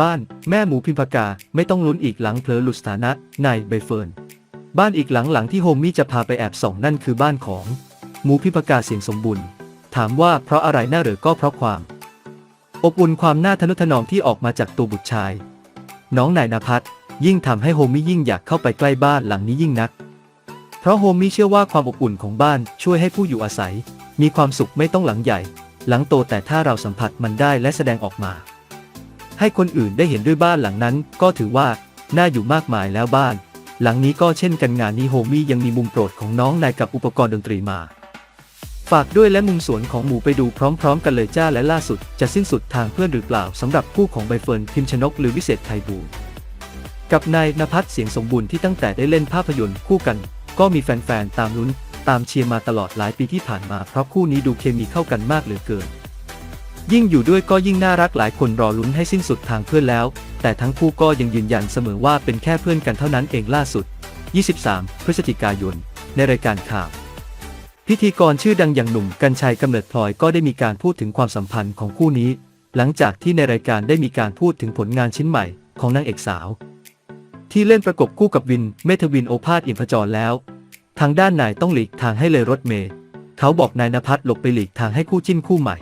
บ้านแม่หมูพิมพากาไม่ต้องลุ้นอีกหลังเผลอหลุดสถานะนายใบเฟิร์นบ้านอีกหลังหลังที่โฮมมี่จะพาไปแอบส่องนั่นคือบ้านของ หมูพิมพากาเสียงสมบูรณ์ ถามว่าเพราะอะไรน่าหรือก็เพราะความ อบอุ่นความน่าทนุถนอมที่ออกมาจากตัวบุตรชาย น้องนายนภัสยิ่งทำให้โฮมมี่ยิ่งอยากเข้าไปใกล้บ้านหลังนี้ยิ่งนัก เพราะโฮมมี่เชื่อว่าความอบอุ่นของบ้านช่วยให้ผู้อยู่อาศัย มีความสุขไม่ต้องหลังใหญ่ หลังโตแต่ถ้าเราสัมผัสมันได้และแสดงออกมา ให้คนอื่นได้เห็นด้วยบ้านหลังนั้น ก็ถือว่า น่าอยู่มากมายแล้วบ้าน หลังนี้ก็เช่นกันงานนี้โฮมี่ยังมีมุมโปรดของน้องนายกับอุปกรณ์ดนตรีมา ฝากด้วยและมุมสวนของหมูไปดูพร้อม ๆ กันเลยจ้าและล่าสุด จะสิ้นสุดทางเพื่อนหรือเปล่าสำหรับคู่ของใบเฟิร์นพิมชนกหรือวิเศษไทยบูร์กับนายนภัสเสียงสมบูรณ์ที่ตั้งแต่ได้เล่นภาพยนตร์คู่กัน ก็มีแฟนๆตามลุ้น ตามเชียร์มาตลอดหลายปีที่ผ่านมาเพราะคู่นี้ดูเคมีเข้ากันมากเหลือเกิน ยิ่งอยู่ด้วยก็ยิ่งน่ารักหลายคนรอลุ้นให้สิ้นสุดทางเพื่อนแล้ว แต่ทั้งคู่ก็ยังยืนยันเสมอว่าเป็นแค่เพื่อนกันเท่านั้นเองล่าสุด 23 พฤศจิกายน ในรายการข่าว พิธีกรชื่อดังอย่างหนุ่มกัญชัยกำเนิดพลอยก็ได้มีการพูดถึงความสัมพันธ์ของคู่นี้ หลังจากที่ในรายการได้มีการพูดถึงผลงานชิ้นใหม่ของนางเอกสาว ที่เล่นประกบคู่กับวินเมทวินโอภาสอินทจรแล้ว ทางด้านนายต้องหลีกทางให้เลยรถเมย์เขาบอกนายนภัสหลบไปหลีกทางให้คู่จิ้นคู่ใหม่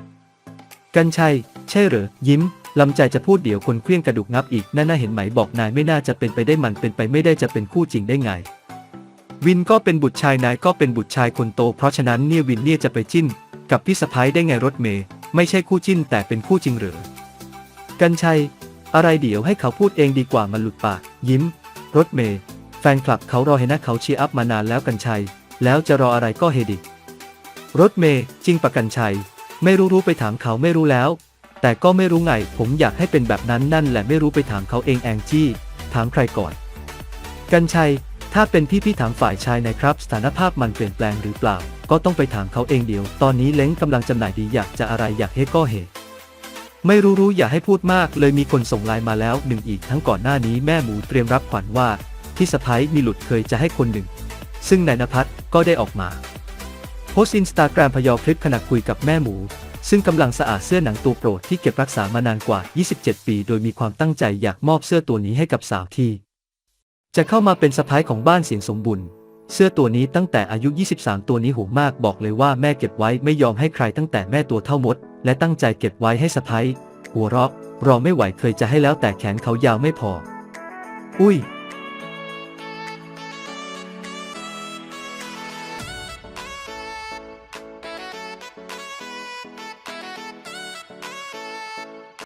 กัญชัย ใช่เหรอ ยิ้ม ลำใจจะพูดเดี๋ยวคนเคลี้ยงกระดูกงับอีก น่าน่าเห็นไหมบอกนายไม่น่าจะเป็นไปได้มันเป็นไปไม่ได้จะเป็นคู่จริงได้ไง วินก็เป็นบุตรชายนายก็เป็นบุตรชายคนโต เพราะฉะนั้นเนี่ยวินเนี่ยจะไปจิ้น กับพี่สะพ้ายได้ไงรถเมย์ไม่ใช่คู่จิ้นแต่เป็นคู่จริงเหรอ กัญชัย อะไรเดี๋ยวให้เขาพูดเองดีกว่ามันหลุดปาก ยิ้ม รถเมย์แฟนคลับเขารอให้นะเขาเชียร์อัพมานานแล้วกัญชัย แล้วจะรออะไรก็เฮดิ รถเมย์จริงปะกัญชัย ไม่รู้รู้ไปถามเขาไม่รู้แล้ว แต่ก็ไม่รู้ไง ผมอยากให้เป็นแบบนั้นนั่นแหละไม่รู้ไปถามเขาเองแองจี้ ถามใครก่อน กัญชัย ถ้าเป็นพี่พี่ถามฝ่ายชายนะครับ สถานภาพมันเปลี่ยนแปลงหรือเปล่า ก็ต้องไปถามเขาเองเดียว ตอนนี้เล้งกำลังจำหน่ายดีอยากจะอะไรอยากเฮก็เฮไม่รู้รู้อย่าให้พูดมากเลยมีคนส่งไลน์มาแล้วหนึ่งอีกทั้งก่อนหน้านี้แม่หมูเตรียมรับขวัญว่า ที่สะพ้ายมีหลุดเคยจะให้คนหนึ่ง ซึ่งนายนภัสก็ได้ออกมา พสต์อินสตาแกรมพยอคลิปขณะคุยกับแม่หมู ซึ่งกำลังสะอาดเสื้อหนังตัวโปรดที่เก็บรักษามานานกว่า 27 ปี โดยมีความตั้งใจอยากมอบเสื้อตัวนี้ให้กับสาวที่ จะเข้ามาเป็นสะพ้ายของบ้านเสียงสมบุญเสื้อตัวนี้ตั้งแต่อายุ 23 ตัวนี้หูมากบอกเลยว่าแม่เก็บไว้ไม่ยอมให้ใครตั้งแต่แม่ตัวเท่ามด และตั้งใจเก็บไว้ให้สะพ้ายหัวเราะรอไม่ไหวเคยจะให้แล้วแต่แขนเขายาวไม่พอ อุ้ย